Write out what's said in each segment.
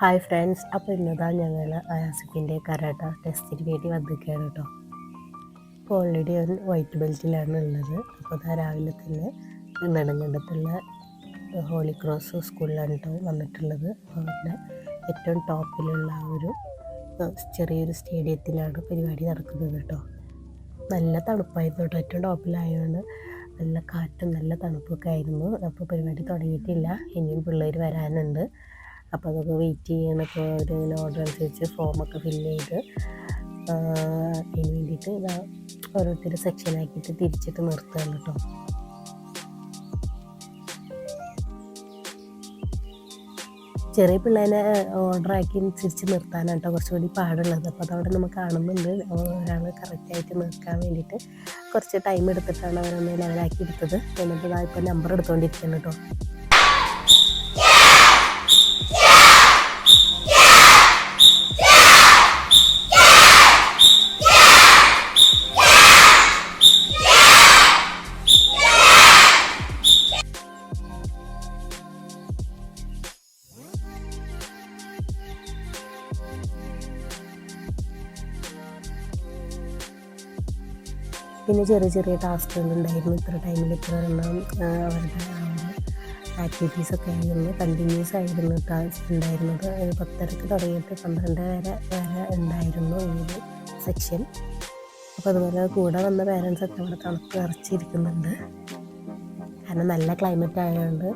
Hi friends അപ്പോൾ ഇന്നതാ ഞങ്ങൾ ആസിഫിന്റെ karate ടെസ്റ്റിന് വേണ്ടി വന്നിരിക്കുകയാണ് കേട്ടോ. ഇപ്പോൾ ഓൾറെഡി ഒരു വൈറ്റ് ബെൽറ്റിലാണ് ഉള്ളത്. അപ്പോൾ അതാ രാവിലെ തന്നെ നെടുങ്കണ്ടത്തുള്ള ഹോളി ക്രോസ് സ്കൂളിലാണ് കേട്ടോ വന്നിട്ടുള്ളത്. അവരുടെ ഏറ്റവും ടോപ്പിലുള്ള ഒരു ചെറിയൊരു സ്റ്റേഡിയത്തിലാണ് പരിപാടി നടക്കുന്നത് കേട്ടോ നല്ല തണുപ്പായിരുന്നു കേട്ടോ ഏറ്റവും ടോപ്പിലായതുകൊണ്ട് നല്ല കാറ്റും നല്ല തണുപ്പൊക്കെ ആയിരുന്നു. അപ്പോൾ പരിപാടി തുടങ്ങിയിട്ടില്ല. ഇനിയും പിള്ളേർ വരാനുണ്ട്. അപ്പോൾ അതൊക്കെ വെയിറ്റ് ചെയ്യണം അപ്പോൾ അവരിങ്ങനെ ഓർഡർ അനുസരിച്ച് ഫോമൊക്കെ ഫില്ല് ചെയ്ത് അതിന് വേണ്ടിയിട്ട് ഇതാ ഓരോരുത്തർ സെക്ഷനാക്കിയിട്ട് തിരിച്ചിട്ട് നിർത്തുകയാണ് കേട്ടോ. ചെറിയ പിള്ളേനെ ഓർഡറാക്കി തിരിച്ച് നിർത്താനാണ് കേട്ടോ കുറച്ചുകൂടി പാടുള്ളത്. അപ്പോൾ അതവിടെ നമ്മൾ കാണുന്നുണ്ട്. ഒരാൾ കറക്റ്റായിട്ട് നിർക്കാൻ വേണ്ടിയിട്ട് കുറച്ച് ടൈം എടുത്തിട്ടാണ് അവരൊന്ന് ലെവലാക്കി എടുത്തത്. എന്നിട്ട് ഇതാ ഇപ്പോൾ നമ്പർ എടുത്തുകൊണ്ടിരിക്കുന്നു കേട്ടോ. പിന്നെ ചെറിയ ചെറിയ ടാസ്കുകൾ ഉണ്ടായിരുന്നു ഇത്ര ടൈമിൽ ഇത്ര എണ്ണം അവരുടെ ആക്ടിവിറ്റീസ് ഒക്കെ ആയിരുന്നു. കണ്ടിന്യൂസ് ആയിരുന്നു ടാസ്ക് ഉണ്ടായിരുന്നത്. പത്തരക്ക് തുടങ്ങിയിട്ട് പന്ത്രണ്ട് വരെ വരെ ഉണ്ടായിരുന്നു ഈ ഒരു സെക്ഷൻ അപ്പോൾ അതുപോലെ കൂടെ വന്ന പേരൻസ് ഒക്കെ അവിടെ തണുപ്പ് നിറച്ചിരിക്കുന്നുണ്ട്. കാരണം നല്ല ക്ലൈമറ്റ് ആയതുകൊണ്ട്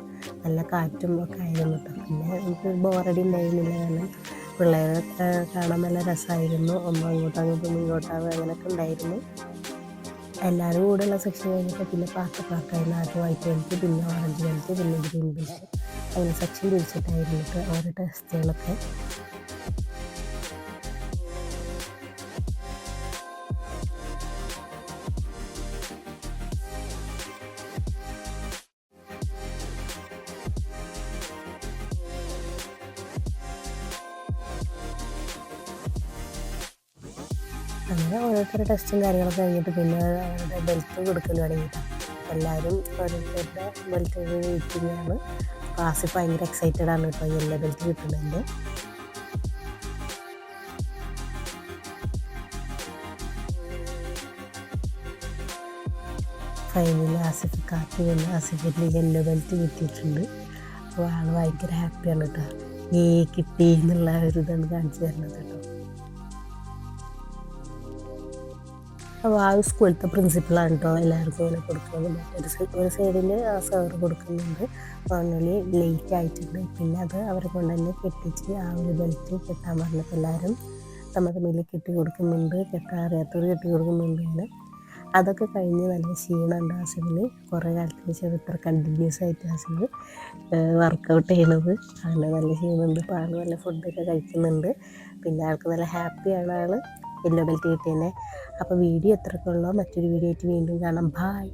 നല്ല കാറ്റും ഒക്കെ ആയിരുന്നു പിന്നെ എനിക്ക് ബോറടി ഉണ്ടായിരുന്നില്ല. കാരണം പിള്ളേരെ കാണാൻ നല്ല രസമായിരുന്നു ഒന്ന് അങ്ങോട്ടും അങ്ങോട്ടും ഇങ്ങോട്ടാവും അങ്ങനെയൊക്കെ ഉണ്ടായിരുന്നു. എല്ലാവരും കൂടെയുള്ള സെക്ഷൻ കഴിഞ്ഞിട്ട് പിന്നെ പാർട്ട് പാർട്ടായിരുന്നു ആദ്യം വൈറ്റ് ബെൽറ്റ് പിന്നെ ഓറഞ്ച് ബെൽറ്റ് പിന്നെ ഗ്രീൻ ബെൽറ്റ് അങ്ങനെ സെക്ഷൻ തിരിച്ചിട്ടായിരുന്നു. ഓരോ ടെസ്റ്റുകളൊക്കെ അങ്ങനെ ഓരോരുത്തരുടെ ടെസ്റ്റും കാര്യങ്ങളൊക്കെ കഴിഞ്ഞിട്ട് പിന്നെ അവരുടെ ബെൽറ്റ് കൊടുക്കൽ തുടങ്ങിയിട്ടാണ് എല്ലാവരും ഓരോരുത്തരുടെ ബെൽറ്റ് കിട്ടുകയാണ് ക്ലാസ് ഭയങ്കര എക്സൈറ്റഡ് ആണ് കേട്ടോ എല്ലാ ബെൽറ്റ് കിട്ടുന്നതിന്റെ ഫൈനലി ആസിഫ് കാത്തി വന്ന് ആസിഫിന്റെ യെല്ലോ ബെൽറ്റ് കിട്ടിയിട്ടുണ്ട്. അപ്പോൾ ആൾ ഭയങ്കര ഹാപ്പിയാണ് കേട്ടോ. ഏ കിട്ടി എന്നുള്ള ഒരു ഇതാണ് കാണിച്ചു തരുന്നത് കേട്ടോ. അപ്പോൾ ആ സ്കൂളിലത്തെ പ്രിൻസിപ്പളാണ് കേട്ടോ എല്ലാവർക്കും ഇങ്ങനെ കൊടുക്കുന്നത്. സൈ- ഒരു സൈഡിൽ ആ സാറ് കൊടുക്കുന്നുണ്ട്. ഫൈനലി ലേറ്റ് ആയിട്ടുണ്ട്. പിന്നെ അത് അവരെ കൊണ്ട് തന്നെ കെട്ടിച്ച് ആ ഒരു ബെൽറ്റ് കെട്ടാൻ പറഞ്ഞപ്പോൾ എല്ലാവരും നമ്മുടെ മേലിൽ കെട്ടി കൊടുക്കുന്നുണ്ട്. കെട്ടാൻ അറിയാത്തവർ കെട്ടി കൊടുക്കുന്നുണ്ട്. പിന്നെ അതൊക്കെ കഴിഞ്ഞ് നല്ല ക്ഷീണമുണ്ട് ആസിഫിന് കുറേ കാലത്തിന് ശേഷം ഇത്ര കണ്ടിന്യൂസ് ആയിട്ട് ആസിഫ് വർക്കൗട്ട് ചെയ്യണത്. അങ്ങനെ നല്ല ക്ഷീണമുണ്ട്. അപ്പോൾ ആൾ നല്ല ഫുഡൊക്കെ കഴിക്കുന്നുണ്ട്. പിന്നെ ആൾക്ക് നല്ല ഹാപ്പിയാണ് ആൾ യെല്ലോ ബെൽറ്റ് കിട്ടിയതന്നെ അപ്പോൾ വീഡിയോ എത്രക്കുള്ളോ മറ്റൊരു വീഡിയോ ആയിട്ട് വീണ്ടും കാണാം. ബായ്